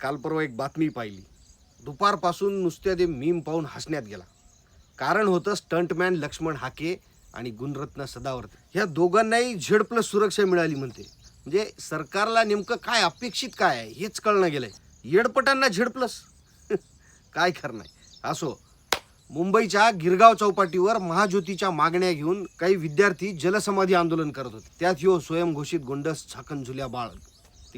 काल परवा एक बातमी पाहिली. दुपारपासून नुसत्या ते मीम पाहून हसण्यात गेला. कारण होतं स्टंटमॅन लक्ष्मण हाके आणि गुणरत्न सदावर्त. ह्या दोघांनाही झेड प्लस सुरक्षा मिळाली म्हणते. म्हणजे सरकारला नेमकं काय अपेक्षित काय आहे हेच कळणं गेलंय. येडपटांना झेड प्लस. काय खरं नाही असो मुंबईच्या गिरगाव चौपाटीवर महाज्योतीच्या मागण्या घेऊन काही विद्यार्थी जलसमाधी आंदोलन करत होते. त्यात ह्यो स्वयंघोषित गोंडस झाकण झुल्या बाळ.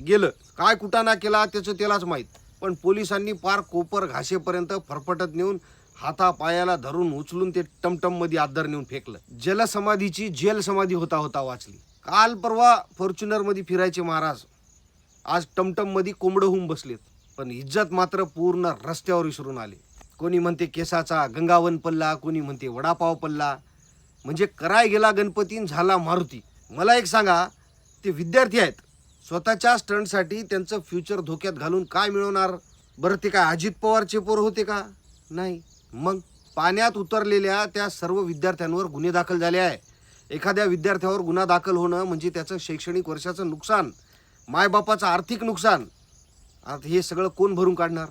ते गेलं. काय कुटाणा केला त्याचं त्यालाच माहीत. पण पोलिसांनी पार कोपर घासेपर्यंत फरफटत नेऊन हातापायाला धरून उचलून ते टमटममध्ये आदर नेऊन फेकलं. जलसमाधीची जेल समाधी होता होता वाचली. काल परवा फॉर्च्युनरमध्ये फिरायचे महाराज. आज टमटममध्ये कोंबडं होऊन बसलेत. पण इज्जत मात्र पूर्ण रस्त्यावर विसरून आले. कोणी म्हणते केसाचा गंगावन पल्ला कोणी म्हणते वडापाव पल्ला. म्हणजे कराय गेला गणपतीन झाला मारुती. मला एक सांगा ते विद्यार्थी आहेत. स्वतःच्या स्टंटसाठी त्यांचं फ्युचर धोक्यात घालून काय मिळवणार? बरं ते काय अजित पवारचे पोर होते का? नाही. मग पाण्यात उतरलेल्या त्या सर्व विद्यार्थ्यांवर गुन्हे दाखल झाले आहे. एखाद्या विद्यार्थ्यावर गुन्हा दाखल होणं म्हणजे त्याचं शैक्षणिक वर्षाचं नुकसान मायबापाचं आर्थिक नुकसान. आता हे सगळं कोण भरून काढणार?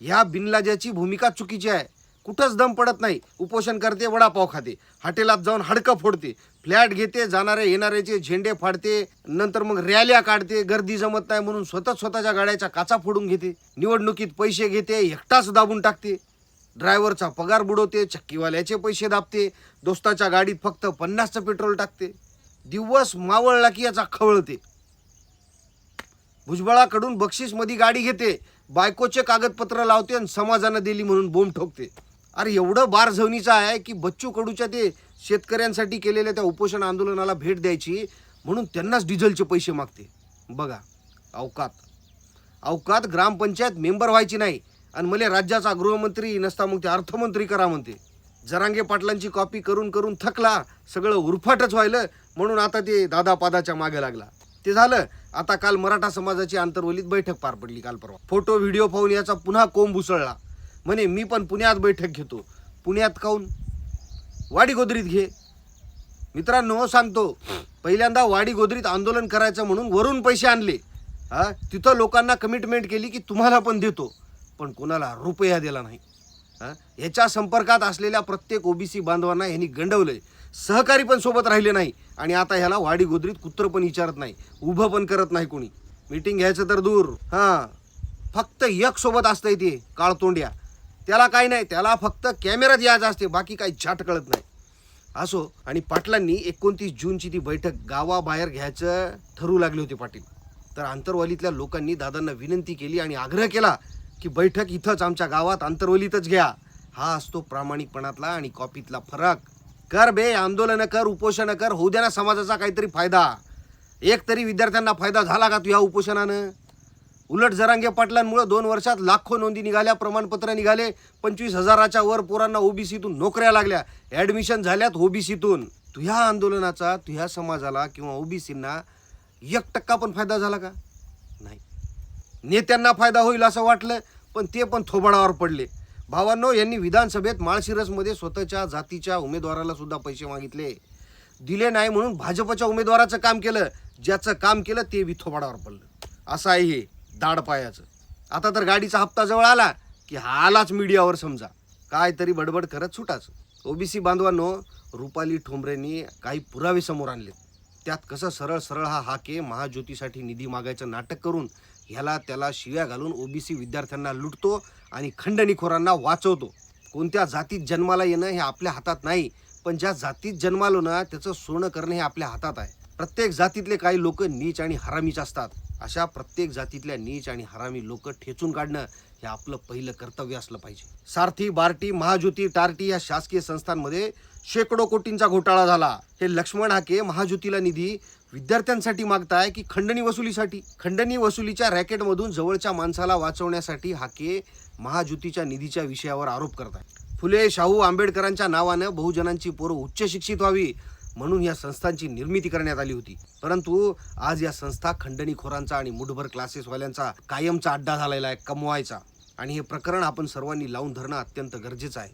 ह्या बिनलाजाची भूमिका चुकीची आहे. कुठंच दम पडत नाही. उपोषण करते वडापाव खाते. हॉटेलात जाऊन हडकं फोडते. फ्लॅट घेते जाणारे येणाऱ्याचे झेंडे फाडते नंतर मग रॅल्या काढते गर्दी जमत नाही म्हणून स्वतः स्वतःच्या गाड्याच्या काचा फोडून घेते. निवडणुकीत पैसे घेते एकटाच दाबून टाकते. ड्रायव्हरचा पगार बुडवते चक्कीवाल्याचे पैसे दाबते. दोस्ताच्या गाडीत फक्त पन्नासचं पेट्रोल टाकते. दिवस मावळला की याचा खवळते. भुजबळाकडून बक्षीसमध्ये गाडी घेते. बायकोचे कागदपत्र लावते आणि समाजानं दिली म्हणून बोंब ठोकते. अरे एवढं बार झवणीचं आहे की बच्चू कडूच्या ते शेतकऱ्यांसाठी केलेल्या त्या उपोषण आंदोलनाला भेट द्यायची म्हणून त्यांनाच डिझेलचे पैसे मागते. बघा अवकात. अवकात ग्रामपंचायत मेंबर व्हायची नाही आणि मला राज्याचा गृहमंत्री नसता मग ते अर्थमंत्री करा म्हणते. जरांगे पाटलांची कॉपी करून करून थकला सगळं उरफाटच व्हायलं म्हणून आता ते दादा पादाच्या मागे लागला. ते झालं आता काल मराठा समाजाची आंतरवलीत बैठक पार पडली काल परवा. फोटो व्हिडिओ पाहून याचा पुन्हा कोंब उसळला. म्हणे मी पण पुण्यात बैठक घेतो. पुण्यात काऊन? वाडी गोदरीत घे. मित्रांनो सांगतो. पहिल्यांदा वाडी गोदरीत आंदोलन करायचं म्हणून वरून पैसे आणले. हा? तिथं लोकांना कमिटमेंट केली की तुम्हाला पण देतो. पण कोणाला रुपया दिला नाही. हा? याच्या संपर्कात असलेल्या प्रत्येक ओबीसी बांधवांना ह्यानी गंडवलं आहे सहकारी पण सोबत राहिले नाही. आणि आता ह्याला वाडी गोदरीत कुत्र पण विचारत नाही. उभं पण करत नाही कोणी. मीटिंग घ्यायचं तर दूर. हां. फक्त एक सोबत असतंय ते काळतोंड्या. त्याला काही नाही त्याला फक्त कॅमेऱ्यात यायचं असते बाकी काही छाट कळत नाही. असो आणि पाटलांनी एकोणतीस जूनची ती बैठक गावाबाहेर घ्यायचं ठरवू लागले होते पाटील. तर आंतरवालीतल्या लोकांनी दादांना विनंती केली आणि आग्रह केला की बैठक इथंच आमच्या गावात आंतरवलीतच घ्या. हा असतो प्रामाणिकपणातला आणि कॉपीतला फरक. कर बे आंदोलनं कर उपोषणं कर होऊ द्या ना समाजाचा काहीतरी फायदा. एक तरी विद्यार्थ्यांना फायदा झाला का तू या उपोषणानं? उलट जरांगे पाटलांमुळे दोन वर्षात लाखो नोंदी निघाल्या प्रमाणपत्र निघाले पंचवीस हजाराच्या वर पोरांना ओबीसीतून नोकऱ्या लागल्या. ॲडमिशन झाल्यात ओबीसीतून. तुझ्या आंदोलनाचा तुझ्या समाजाला किंवा ओबीसींना एक टक्का पण फायदा झाला का? नाही. नेत्यांना फायदा होईल असं वाटलं पण ते पण थोबाडावर पडले. भावांनो यांनी विधानसभेत माळशिरसमध्ये स्वतःच्या जातीच्या उमेदवाराला सुद्धा पैसे मागितले. दिले नाही म्हणून भाजपच्या उमेदवाराचं काम केलं. ज्याचं काम केलं ते बी थोबाडावर पडलं. असं आहे हे. दाड पायाचं. आता तर गाडीचा हप्ता जवळ आला की हा आलाच मीडियावर समजा. काय तरी बडबड करत सुटाचं. ओबीसी बांधवांनो रुपाली ठोंबरेंनी काही पुरावे समोर आणले त्यात कसं सरळ सरळ हा हाके महाज्योतीसाठी निधी मागायचं नाटक करून ह्याला त्याला शिव्या घालून ओबीसी विद्यार्थ्यांना लुटतो आणि खंडणीखोरांना वाचवतो. कोणत्या जातीत जन्माला येणं हे आपल्या हातात नाही पण ज्या जातीत जन्मालो ना त्याचं सोनं करणं हे आपल्या हातात आहे. प्रत्येक जातीतले काही लोक नीच आणि हरामीच असतात. अशा प्रत्येक जातीतल्या नीच आणि हरामी लोक ठेचून काढणं हे आपलं पहिलं कर्तव्य असलं पाहिजे. सारथी बार्टी महाज्योती टार्टी या शासकीय संस्थांमध्ये शेकडो कोटींचा घोटाळा झाला. हे लक्ष्मण हाके महाज्योतीला निधी विद्यार्थ्यांसाठी मागताय की खंडणी वसुलीसाठी? खंडणी वसुलीच्या रॅकेटमधून जवळच्या माणसाला वाचवण्यासाठी हाके महाज्योतीच्या निधीच्या विषयावर आरोप करताय. फुले शाहू आंबेडकरांच्या नावानं बहुजनांची पोरं उच्च शिक्षित व्हावी. म्हणून या संस्थांची निर्मिती करण्यात आली होती. परंतु आज या संस्था खंडणीखोरांचा आणि मुठभर क्लासेसवाल्यांचा कायमचा अड्डा झालेला आहे कमवायचा. आणि हे प्रकरण आपण सर्वांनी लावून धरणं अत्यंत गरजेचं आहे.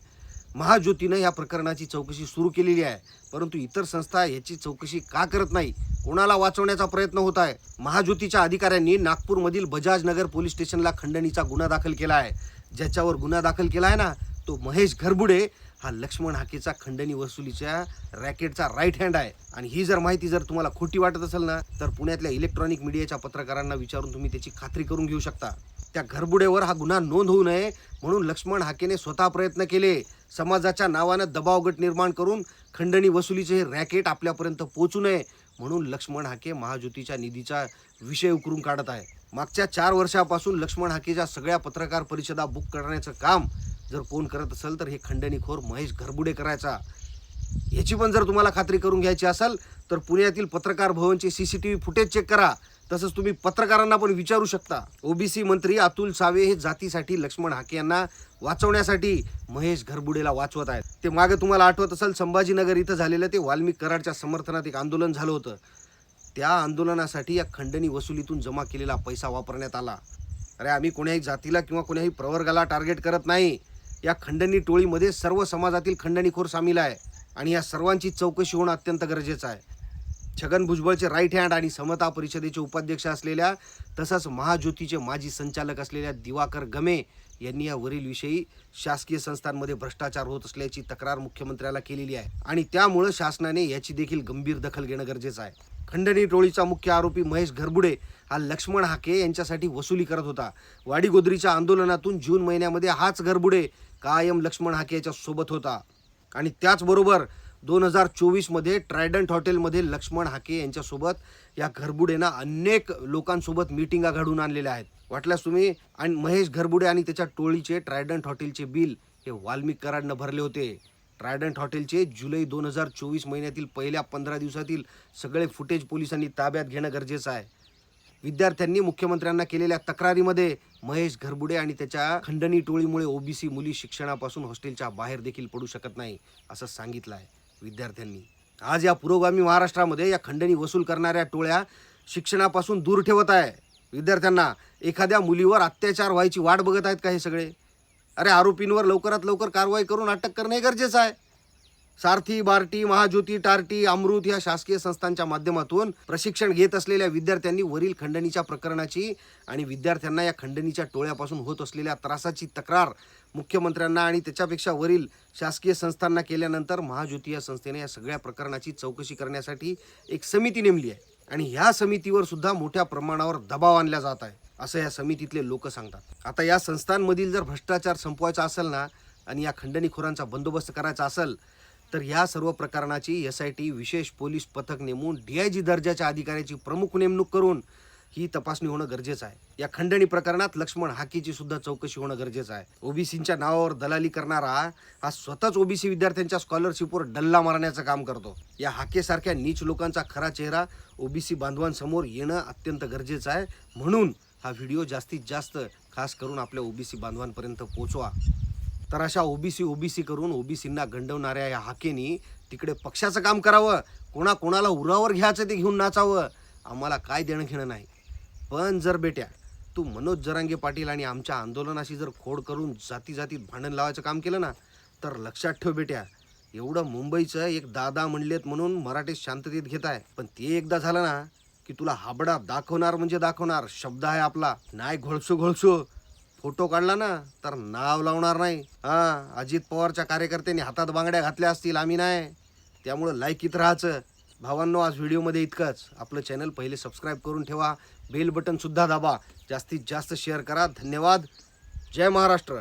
महाज्योतीनं या प्रकरणाची चौकशी सुरू केलेली आहे. परंतु इतर संस्था याची चौकशी का करत नाही कोणाला वाचवण्याचा प्रयत्न होत आहे? महाज्योतीच्या अधिकाऱ्यांनी नागपूरमधील बजाज नगर पोलीस स्टेशनला खंडणीचा गुन्हा दाखल केला आहे. ज्याच्यावर गुन्हा दाखल केला आहे ना तो महेश घरबुडे हा लक्ष्मण हाकेचा खंडणी वसुलीच्या रॅकेटचा राईट हँड आहे. आणि ही जर माहिती जर तुम्हाला खोटी वाटत असेल ना तर पुण्यातल्या इलेक्ट्रॉनिक मीडियाच्या पत्रकारांना विचारून तुम्ही त्याची खात्री करून घेऊ शकता. त्या घरबुडेवर हा गुन्हा नोंद होऊ नये म्हणून लक्ष्मण हाकेने स्वतः प्रयत्न केले. समाजाच्या नावानं दबाव गट निर्माण करून खंडणी वसुलीचे हे रॅकेट आपल्यापर्यंत पोहोचू नये म्हणून लक्ष्मण हाके महाज्योतीच्या निधीचा विषय उकरून काढत आहे. मागच्या चार वर्षापासून लक्ष्मण हाकेच्या सगळ्या पत्रकार परिषदा बुक करण्याचं काम जर कोण करत असेल तर हे खंडणीखोर महेश घरबुडे करायचा. याची पण जर तुम्हाला खात्री करून घ्यायची असेल तर पुण्यातील पत्रकार भवनचे व्ही फुटेज चेक करा. तसंच तुम्ही पत्रकारांना पण विचारू शकता. ओबीसी मंत्री अतुल सावे हे जातीसाठी लक्ष्मण हाके यांना वाचवण्यासाठी महेश घरबुडेला वाचवत आहेत. ते मागे तुम्हाला आठवत असेल संभाजीनगर इथं झालेलं ते वाल्मिक कराडच्या समर्थनात एक आंदोलन झालं होतं. त्या आंदोलनासाठी या खंडणी वसुलीतून जमा केलेला पैसा वापरण्यात आला. अरे आम्ही कोण्याही जातीला किंवा कोण्याही प्रवर्गाला टार्गेट करत नाही. या खंडणी टोळीमध्ये सर्व समाजातील खंडणीखोर सामील आहे आणि या सर्वांची चौकशी होणं अत्यंत गरजेचं आहे. छगन भुजबळचे राईट हँड आणि समता परिषदेचे उपाध्यक्ष असलेल्या तसंच महाज्योतीचे माजी संचालक असलेल्या दिवाकर गमे यांनी या वरील विषयी शासकीय संस्थांमध्ये भ्रष्टाचार होत असल्याची तक्रार मुख्यमंत्र्याला केलेली आहे. आणि त्यामुळं शासनाने याची देखील गंभीर दखल घेणं गरजेचं आहे. खंडणी टोळीचा मुख्य आरोपी महेश घरबुडे हा लक्ष्मण हाके यांच्यासाठी वसुली करत होता. वाडीगोदरीच्या आंदोलनातून जून महिन्यामध्ये हाच घरबुडे कायम लक्ष्मण हाके याच्या सोबत होता. आणि त्याचबरोबर दोन हजार चोवीसमध्ये ट्रायडंट हॉटेलमध्ये लक्ष्मण हाके यांच्यासोबत या घरबुडेनं अनेक लोकांसोबत मिटिंगा घडून आणलेल्या आहेत. वाटल्यास तुम्ही आणि महेश घरबुडे आणि त्याच्या टोळीचे ट्रायडंट हॉटेलचे बिल हे वाल्मिक कराडनं भरले होते. ट्रायडंट हॉटेलचे जुलै दोन हजार चोवीस महिन्यातील पहिल्या पंधरा दिवसातील सगळे फुटेज पोलिसांनी ताब्यात घेणं गरजेचं आहे. विद्यार्थ्यांनी मुख्यमंत्र्यांना केलेल्या तक्रारीमध्ये महेश घरबुडे आणि त्याच्या खंडणी टोळीमुळे ओबीसी मुली शिक्षणापासून हॉस्टेलच्या बाहेर देखील पडू शकत नाही असं सांगितलं आहे विद्यार्थ्यांनी. आज या पुरोगामी महाराष्ट्रामध्ये या खंडणी वसूल करणाऱ्या टोळ्या शिक्षणापासून दूर ठेवत आहे. विद्यार्थ्यांना एखाद्या मुलीवर अत्याचार व्हायची वाट बघत आहेत का हे सगळे? अरे आरोपींवर लवकरात लवकर कारवाई करून अटक करणे गरजेचं आहे. सारथी बार्टी महाज्योती टार्टी अमृत या शासकीय संस्थांच्या माध्यमातून प्रशिक्षण घेत असलेल्या विद्यार्थ्यांनी वरील खंडणीच्या प्रकरणाची आणि विद्यार्थ्यांना या खंडणीच्या टोळ्यापासून होत असलेल्या त्रासाची तक्रार मुख्यमंत्र्यांना आणि त्याच्यापेक्षा वरील शासकीय संस्थांना केल्यानंतर महाज्योती या संस्थेने या सगळ्या प्रकरणाची चौकशी करण्यासाठी एक समिती नेमली आहे. आणि ह्या समितीवर सुद्धा मोठ्या प्रमाणावर दबाव आणला जात आहे. असं या समितीतले लोक सांगतात. आता या संस्थांमधील जर भ्रष्टाचार संपवायचा असेल ना आणि या खंडणीखोरांचा बंदोबस्त करायचा असेल तर या सर्व प्रकरणाची एस आय टी विशेष पोलीस पथक नेमून डी आय जी दर्जाच्या अधिकाऱ्याची प्रमुख नेमणूक करून ही तपासणी होणं गरजेचं आहे. या खंडणी प्रकरणात लक्ष्मण हाकीची सुद्धा चौकशी होणं गरजेचं आहे. ओबीसीच्या नावावर दलाली करणारा हा स्वतःच ओबीसी विद्यार्थ्यांच्या स्कॉलरशिपवर डल्ला मारण्याचं काम करतो. या हाकेसारख्या नीच लोकांचा खरा चेहरा ओबीसी बांधवांसमोर येणं अत्यंत गरजेचं आहे. म्हणून हा व्हिडिओ जास्तीत जास्त खास करून आपल्या ओबीसी बांधवांपर्यंत पोचवा. तर अशा ओबीसी ओबीसी करून ओबीसींना गंडवणाऱ्या या हाकेनी तिकडे पक्षाचं काम करावं. कोणा कोणाला उरावर घ्यायचं ते घेऊन नाचावं. आम्हाला काय देणं घेणं नाही. पण जर बेट्या तू मनोज जरांगे पाटील आणि आमच्या आंदोलनाशी जर खोड करून जाती जातीत भांडण लावायचं काम केलं ना तर लक्षात ठेव बेट्या. एवढं मुंबईचं एक दादा म्हणलेत म्हणून मराठीत शांततेत घेत आहे पण ते एकदा झालं ना की तुला हाबडा दाखवणार म्हणजे दाखवणार. शब्द आहे आपला. नाही घोळसू घोळसू. फोटो काढला ना तर नाव लावणार नाही. हा अजित पवारच्या कार्यकर्त्यांनी हातात बांगड्या घातल्या असतील आम्ही नाही. त्यामुळं लायकीत राहायचं. भावांनो आज व्हिडिओमध्ये इतकंच. आपलं चॅनल पहिले सबस्क्राईब करून ठेवा. बेल बटनसुद्धा दाबा. जास्तीत जास्त शेअर करा. धन्यवाद. जय महाराष्ट्र.